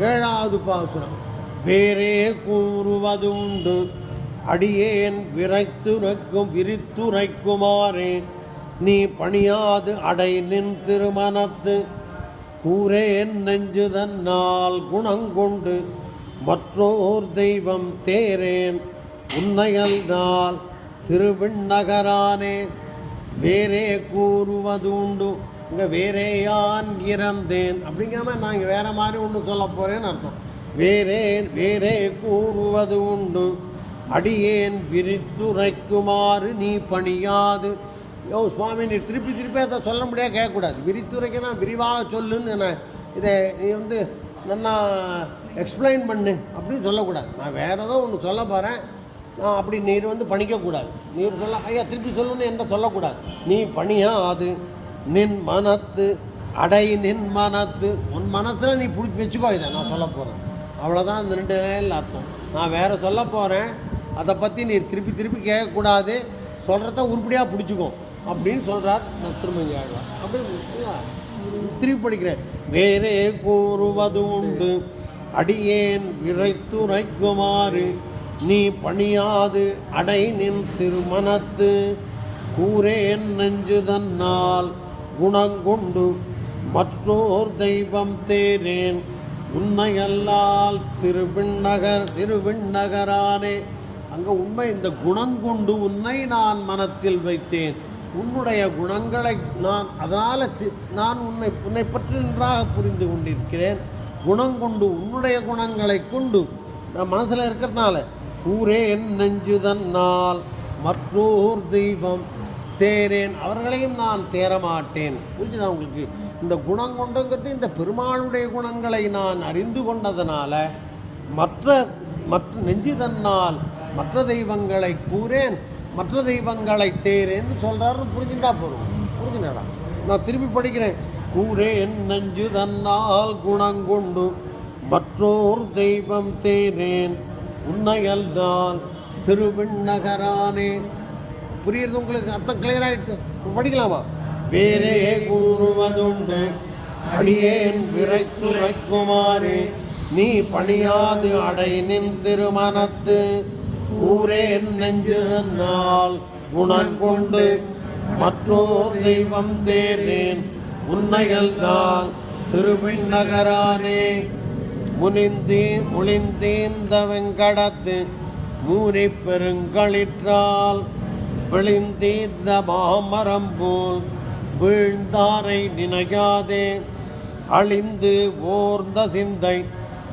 ஏழாவது பாசுரம். வேறே கூறுவது உண்டு. அடியேன் விரைத்துரைக்கும் விரித்துரைக்குமாறே. நீ பணியாது அடை நின் திருமணத்து. கூறேன் நெஞ்சு தன்னால் குணங்கொண்டு மற்றோர் தெய்வம் தேரேன் உன்னையல் நாள் திருவிண்ணகரானே. வேறே கூறுவது உண்டு. இங்கே வேறே யான் இறந்தேன். அப்படிங்கிற மாதிரி நான் இங்கே வேறு மாதிரி ஒன்று சொல்ல போகிறேன்னு அர்த்தம். வேறே வேறே கூறுவது உண்டு. அடியேன் விரித்துரைக்குமாறு நீ பணியாது. யோ சுவாமி நீ திருப்பி திருப்பி அதை சொல்ல முடியாது கேட்கக்கூடாது. விரித்துரைக்கனா விரிவாக சொல்லுன்னு நான் இதை நீ வந்து நல்லா எக்ஸ்பிளைன் பண்ணு அப்படின்னு சொல்லக்கூடாது. நான் வேறு ஏதோ ஒன்று சொல்ல போகிறேன் நான் அப்படி நீர் வந்து பணிக்கக்கூடாது. நீர் சொல்ல ஐயா திருப்பி சொல்லுன்னு என்ன சொல்லக்கூடாது. நீ பணியா அது நின் மனத்து அடை நின் மனத்து உன் மனத்தில் நீ பிடிச்சி வச்சுக்கோ இதை நான் சொல்ல போகிறேன் அவ்வளோதான் இந்த ரெண்டு நிலையில் அர்த்தம். நான் வேறு சொல்ல போகிறேன் அதை பற்றி நீ திருப்பி திருப்பி கேட்கக்கூடாது. சொல்கிறத உருப்படியாக பிடிச்சிக்கும் அப்படின்னு சொல்கிறார் நான் திரும்ப ஆழ்வார் அப்படி திருப்பி படிக்கிறேன். வேறே கூறுவது உண்டு. அடியேன் விரைத்துரைக்குமாறு. நீ பணியாது அடை நின் திருமணத்து. கூரேன் நெஞ்சு தன்னால். குணங்கொண்டு மற்றோர் தெய்வம் தேரேன் உன்னையல்லால் திருவிண்ணகர் திருவிண்ணகரானே. அங்கே உண்மை இந்த குணங்கொண்டு உன்னை நான் மனத்தில் வைத்தேன். உன்னுடைய குணங்களை நான் அதனால் நான் உன்னை உன்னை பற்றி நன்றாக புரிந்து கொண்டிருக்கிறேன். குணங்கொண்டு உன்னுடைய குணங்களை கொண்டு நான் மனசில் இருக்கிறதுனால ஊரே என் நெஞ்சுதன்னால் மற்றோர் தெய்வம் தேரேன் அவர்களையும் நான் தேரமாட்டேன் புரிஞ்சுதான் உங்களுக்கு? இந்த குணம் கொண்டுங்கிறது இந்த பெருமாளுடைய குணங்களை நான் அறிந்து கொண்டதனால மற்ற மற்ற நெஞ்சு தன்னால் மற்ற தெய்வங்களை கூறேன் மற்ற தெய்வங்களை தேரேன்னு சொல்கிறாருன்னு புரிஞ்சுட்டா போகிறோம் புரிஞ்சுனடா நான் திருப்பி படிக்கிறேன். கூறேன் நெஞ்சு தன்னால் குணங்கொண்டு மற்றோர் தெய்வம் தேரேன் உன்னையல்தான் திருவிண்ணகரானே. புரியுறது உங்களுக்கு அர்த்தம் கிளியர் ஆகிடுச்சு படிக்கலாமா? வேறே கூறுவதுண்டு. அடியேன் விரைத்துரைக்குமாறு நீ பணியாது அடை நின் திருமணத்து ஊரேன் நெஞ்சிருந்தால் குணங்கொண்டு மற்றோர் தெய்வம் தேர்ந்தேன். உன்னையல்தான் திருவிண்ணகரானே முனிந்தி முழிந்தீந்த வெங்கடத்து மூரி பெருங்களிற்றால். விழிந்தீந்த மாமரம் போல் வீழ்ந்தாரை நினையாதே. அழிந்து ஓர்ந்த சிந்தை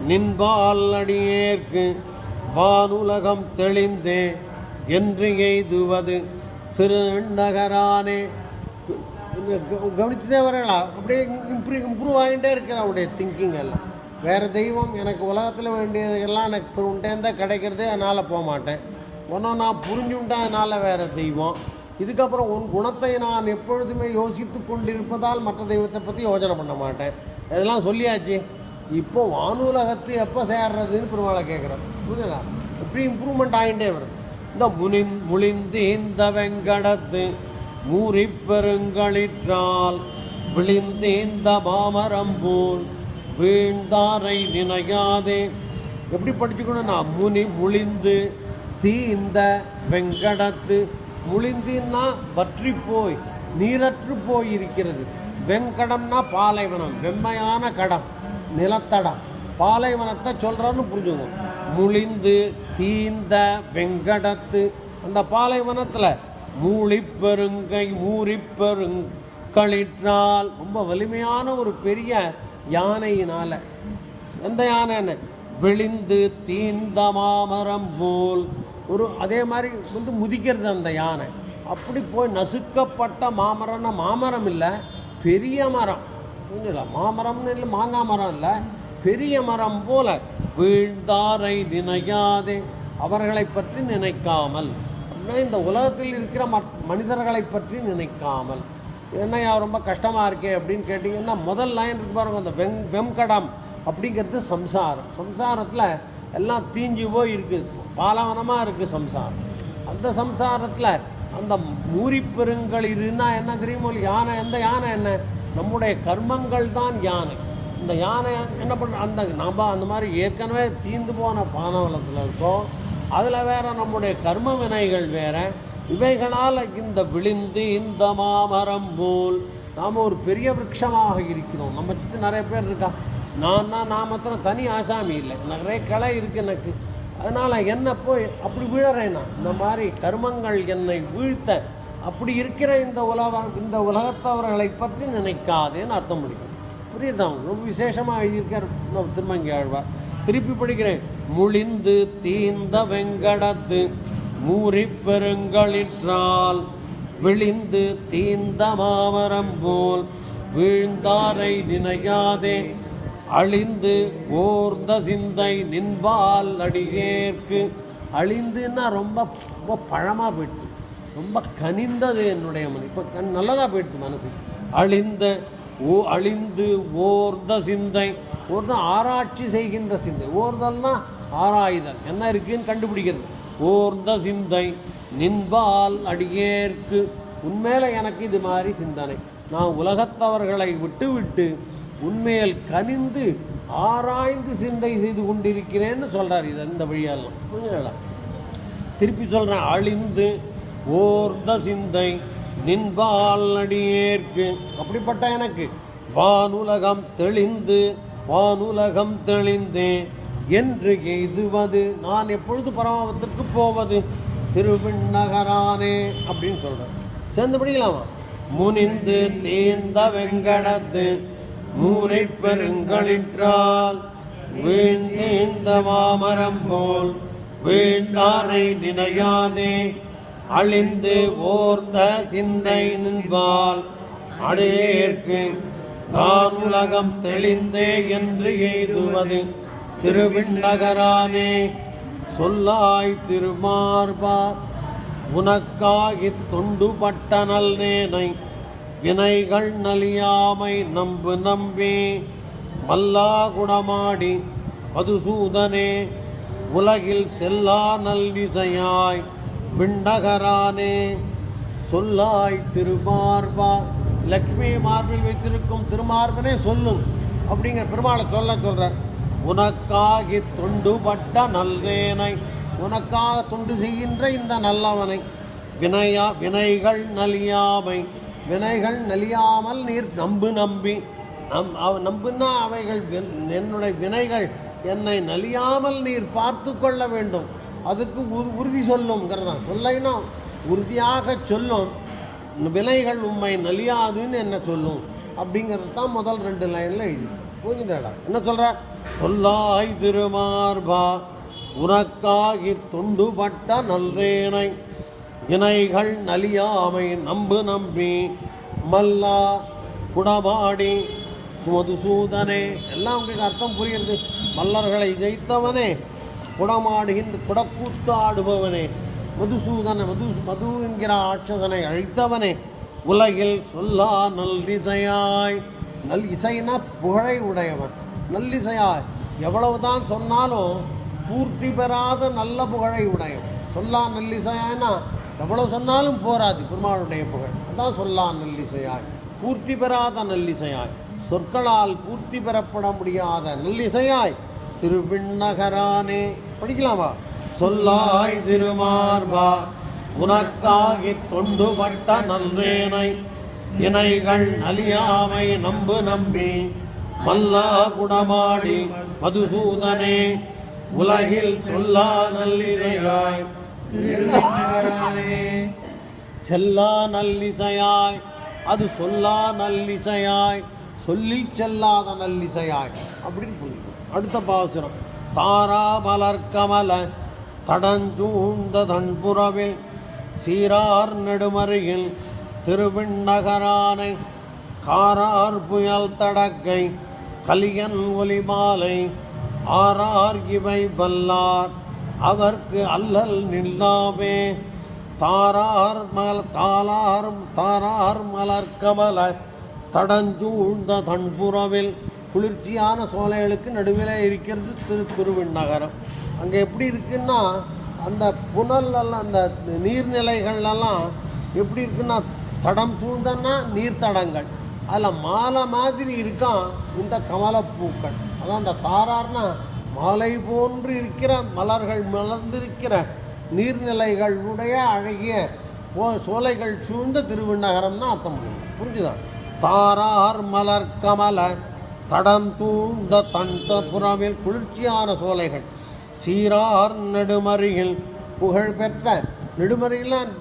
நின்பால் அடியேற்கு வானுலகம் தெளிந்தே. என்று எய்துவது திருநகரானே. கவனிச்சுட்டே வரலாம் அப்படியே இம்ப்ரூவ் இம்ப்ரூவ் ஆகிட்டே இருக்கிற அவருடைய திங்கிங் எல்லாம். வேறு தெய்வம் எனக்கு உலகத்தில் வேண்டியதெல்லாம் எனக்கு உண்டேந்தா கிடைக்கிறதே அதனால் போக மாட்டேன். ஒன்றா நான் புரிஞ்சுட்டேன் அதனால் வேறு தெய்வம். இதுக்கப்புறம் உன் குணத்தை நான் எப்பொழுதுமே யோசித்து கொண்டிருப்பதால் மற்ற தெய்வத்தை பற்றி யோசனை பண்ண மாட்டேன். இதெல்லாம் சொல்லியாச்சு. இப்போ வானுலகத்து எப்போ சேர்றதுன்னு பெருமாளை கேட்குறேன் புரியுதா? இப்படி இம்ப்ரூவ்மெண்ட் ஆகிட்டே வருது. இந்த முனிந் முழிந்து இந்த வெங்கடத்து மூறி பெருங்களிற்றால் விழிந்து இந்த பாமரம்பூல் வீழ்ந்தாரை நினையாதே. எப்படி படிச்சுக்கணும் நான் முனி முழிந்து தீந்த வெங்கடத்து முழிந்தின்னா வற்றி போய் நீரற்று போய் இருக்கிறது வெங்கடம்னா பாலைவனம் வெம்மையான கடம் நிலத்தடம். பாலைவனத்தை சொல்கிறோன்னு புரிஞ்சுங்க முழிந்து தீந்த வெங்கடத்து அந்த பாலைவனத்தில் மூழிப்பெருங்கை மூறிப்பெருங்களிற்றால் ரொம்ப வலிமையான ஒரு பெரிய யானையினால். எந்த யானைன்னு? விழிந்து தீந்த மாமரம் போல் ஒரு அதே மாதிரி வந்து முதிக்கிறது அந்த யானை. அப்படி போய் நசுக்கப்பட்ட மாமரம்னா மாமரம் இல்லை பெரிய மரம். புரிஞ்சுல மாமரம்னு இல்லை மாங்காய் மரம் இல்லை பெரிய மரம் போல வீழ்ந்தாரை நினையாதே. அவர்களை பற்றி நினைக்காமல். அப்படின்னா இந்த உலகத்தில் இருக்கிற மற் மனிதர்களை பற்றி நினைக்காமல். என்னையா ரொம்ப கஷ்டமாக இருக்கே அப்படின்னு கேட்டிங்கன்னா முதல் லைன் இருக்கு பாருங்க அந்த வெங் வெம்கடம் அப்படிங்கிறது சம்சாரம். சம்சாரத்தில் எல்லாம் தீஞ்சு போய் இருக்குது பாலவனமாக இருக்குது சம்சாரம். அந்த சம்சாரத்தில் அந்த மூரிப்பெருங்களிருன்னா என்ன தெரியுமோ? யானை எந்த யானை என்ன? நம்முடைய கர்மங்கள் தான் யானை. இந்த யானை என்ன பண்ணுற அந்த நம்ம அந்த மாதிரி ஏற்கனவே தீந்து போன பானவளத்தில் இருக்கோம். அதில் வேறு நம்முடைய கர்ம வினைகள் வேறு. இவைகளால் இந்த விழிந்து இந்த மாமரம் போல் நாம் ஒரு பெரிய விருட்சமாக இருக்கிறோம். நம்ம சுற்றி நிறைய பேர் இருக்கா? நான் தான் நான் மாத்திரம் தனி ஆசாமி இல்லை. நிறைய கலை இருக்குது எனக்கு. அதனால் என்னை போய் அப்படி விழறேன் நான். இந்த மாதிரி கர்மங்கள் என்னை வீழ்த்த அப்படி இருக்கிற இந்த உலக இந்த உலகத்தவர்களை பற்றி நினைக்காதேன்னு அர்த்தம் முடிக்கும் புரியுதா? ரொம்ப விசேஷமாக எழுதியிருக்கார் நம்ம திருமங்கி ஆழ்வார். திருப்பி படிக்கிறேன். முழிந்து தீந்த வெங்கடத்து மூறி பெருங்களிற்றால் விழிந்து தீந்த மாமரம் போல் வீழ்ந்தாரை நினையாதே அழிந்து ஓர்ந்த சிந்தை நின்பால் அடியேற்கு. அழிந்துன்னா ரொம்ப ரொம்ப பழமாக போயிட்டு ரொம்ப கனிந்தது என்னுடைய மனது இப்போ கண் நல்லதாக போயிடுது மனசு. அழிந்த ஓ அழிந்து ஓர்ந்த சிந்தை ஓர்ந்த ஆராய்ச்சி செய்கின்ற சிந்தை. ஓர்தல்னா ஆராய்தல். என்ன இருக்குன்னு கண்டுபிடிக்கிறது. ஓர்ந்த சிந்தை நின்பால் அடியேற்கு. உண்மையில எனக்கு இது மாதிரி சிந்தனை. நான் உலகத்தவர்களை விட்டு விட்டு உண்மையில் கனிந்து ஆராய்ந்து சிந்தை செய்து கொண்டிருக்கிறேன்னு சொல்கிறார் இது இந்த வழியெல்லாம் புரியுதுங்களா திருப்பி சொல்கிறேன் அழிந்து ஓர்ந்த சிந்தை நின்பால் அடியேற்கு அப்படிப்பட்ட எனக்கு வானுலகம் தெளிந்து வானுலகம் தெளிந்தே என்று எய்துவது நான் எப்பொழுது பரமாபத்திற்கு போவது? திருவிண்ணகரானே அப்படின்னு சொல்கிறேன் சேர்ந்து படிக்கலாமா? முனிந்து தீர்ந்த வெங்கடத்து மூனை பெருங்களிற்றால் வீழ்ந்தீந்த மாமரம் போல் வீழ்ந்தாரை நினையாதே. அழிந்து ஓர்ந்த சிந்தை நின்பால் அடையேற்கு தான் உலகம் தெளிந்தே என்று எய்துவது திருவிண்ணகரானே. சொல்லாய் திருமார்பா உனக்காகி தொண்டுபட்ட நல்லேனை நல்நேனை வினைகள் நலியாமை நம்பு நம்பி மல்லா குடமாடி மதுசூதனே உலகில் செல்லா நல்விசையாய் விண்ணகரானே. சொல்லாய் திருமார்பா லக்ஷ்மி மார்பில் வைத்திருக்கும் திருமார்பனே சொல்லும் அப்படிங்கிற பெருமாளை சொல்ல சொல்கிறார் உனக்காகி தொண்டுபட்ட நல்லேனை உனக்காக தொண்டு செய்கின்ற இந்த நல்லவனை வினையா வினைகள் நலியாமை வினைகள் நலியாமல் நீர் நம்பு நம்பி. நம் அவ- நம்புன்னா அவைகள் என்னுடைய வினைகள் என்னை நலியாமல் நீர் பார்த்து கொள்ள வேண்டும். அதுக்கு உறுதி சொல்லுங்கிறதான் சொல்லைனா உறுதியாக சொல்லும். வினைகள் உம்மை நலியாதுன்னு என்ன சொல்லும்? அப்படிங்கிறது தான் முதல் ரெண்டு லைனில் எழுதி. புரிஞ்சுதேடா? என்ன சொல்கிறார் சொல்லாய் திருமார்பா உனக்காகி தொண்டுபட்ட நல்லேனை இணைகள் நலியாமை நம்பு நம்பி மல்லா குடமாடி மதுசூதனே எல்லாம் உங்களுக்கு அர்த்தம் புரியுறது மல்லர்களை ஜெயித்தவனே குடமாடுகின்ற குடக்கூத்து ஆடுபவனே மதுசூதன மது மது என்கிற ஆட்சதனை அழித்தவனே. உலகில் சொல்லா நல்லிசையாய் நல் இசைனா புகழை உடையவன். நல்லிசையாய் எவ்வளவுதான் சொன்னாலும் பூர்த்தி பெறாத நல்ல புகழை உடையவன். சொல்லா நல்லிசையாய்னா எவ்வளவு சொன்னாலும் போராது பெருமாளுடைய புகழ். அதான் சொல்லா நல்லிசையாய். பூர்த்தி பெறாத நல்லிசையாய். சொற்களால் பூர்த்தி பெறப்பட முடியாத நல்லிசையாய். திருவிண்ணகரானே. படிக்கலாமா சொல்லாய் திருமார்பா உனக்காகி தொண்டுபட்ட நல்லேனை இணைகள் நலியாமை நம்பு நம்பி. மல்லா குடமாடி மதுசூதனே. உலகில் சொல்லா நல்லிசையாய். செல்லா நல்லிசையாய் அது சொல்லா நல்லிசையாய் சொல்லி செல்லாத நல்லிசையாய் அப்படின்னு புரியும் அடுத்த பாசுரம். தாரா மலர் கமல தடஞ்சூழ்ந்த தன்புறவில் சீரார் நெடுமருகில் திருவிண்ணகரானை காரார் புயல் தடக்கை கலியன் ஒலி மாலை ஆரார் இவை வல்லார். அவர்க்கு அல்லல் நில்லாமே தாரார் மல தாளார் தாரார் மலர் கமல தடஞ்சூழ்ந்த தன்புறவில் குளிர்ச்சியான சோலைகளுக்கு நடுவில் இருக்கிறது திருக்குருவின் நகரம். அங்கே எப்படி இருக்குன்னா அந்த புனல்லாம் அந்த நீர்நிலைகள்லாம் எப்படி இருக்குன்னா தடம் சூழ்ந்தன்னா நீர்த்தடங்கள். அதில் மாலை மாதிரி இருக்கான் இந்த கமலப்பூக்கள். அதான் அந்த தாரார்னா மாலை போன்று இருக்கிற மலர்கள் மலர்ந்திருக்கிற நீர்நிலைகளுடைய அழகிய போ- சோலைகள் சூழ்ந்த திருவிண்ணகரம்னா அர்த்தம் புரிஞ்சுதான் புரிஞ்சுதா? தாரார் மலர் கமல தடம் சூழ்ந்த தந்த புறவில் குளிர்ச்சியான சோலைகள். சீரார் நெடுமறியில் புகழ் பெற்ற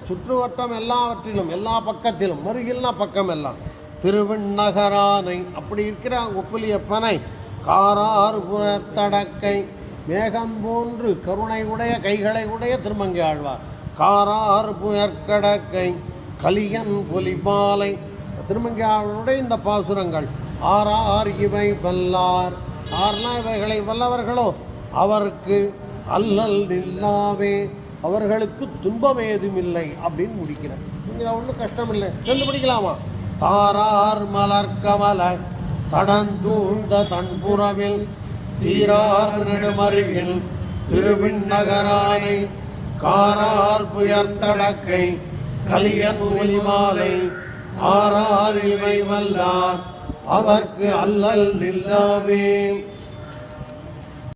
சுற்றுவட்டம் எல்லாவற்றிலும் எல்லா பக்கத்திலும் மருகில்லாம் பக்கம் எல்லாம் திருவிண்ணகரானை அப்படி இருக்கிற ஒப்புலியப்பனை காரார் புறத்தடக்கை மேகம் போன்று கருணை உடைய கைகளை உடைய திருமங்கை ஆழ்வார். காரார் புயற்கடக்கை கலியன் பொலிபாலை திருமங்கை ஆழ்வாருடைய இந்த பாசுரங்கள். ஆறார் இவை வல்லார். ஆர்னா இவைகளை வல்லவர்களோ அவருக்கு அல்லல் நில்லாவே அவர்களுக்கு துன்பம் ஏதுமில்லை அப்படின்னு முடிக்கிறேன் இங்கே ஒன்றும் கஷ்டம் இல்லை சேர்ந்து படிக்கலாமா தாரார் மலர் கமல தடஞ்சூழ்ந்த தன்புறவில் சீரார் நெடுமருகில் திருவிண்ணகரானை காரார் புயர்த்தடக்கை கலியன் ஒலிமாலை ஆறார் இவை வல்லார் அவர்க்கு அல்லல் நில்லாவே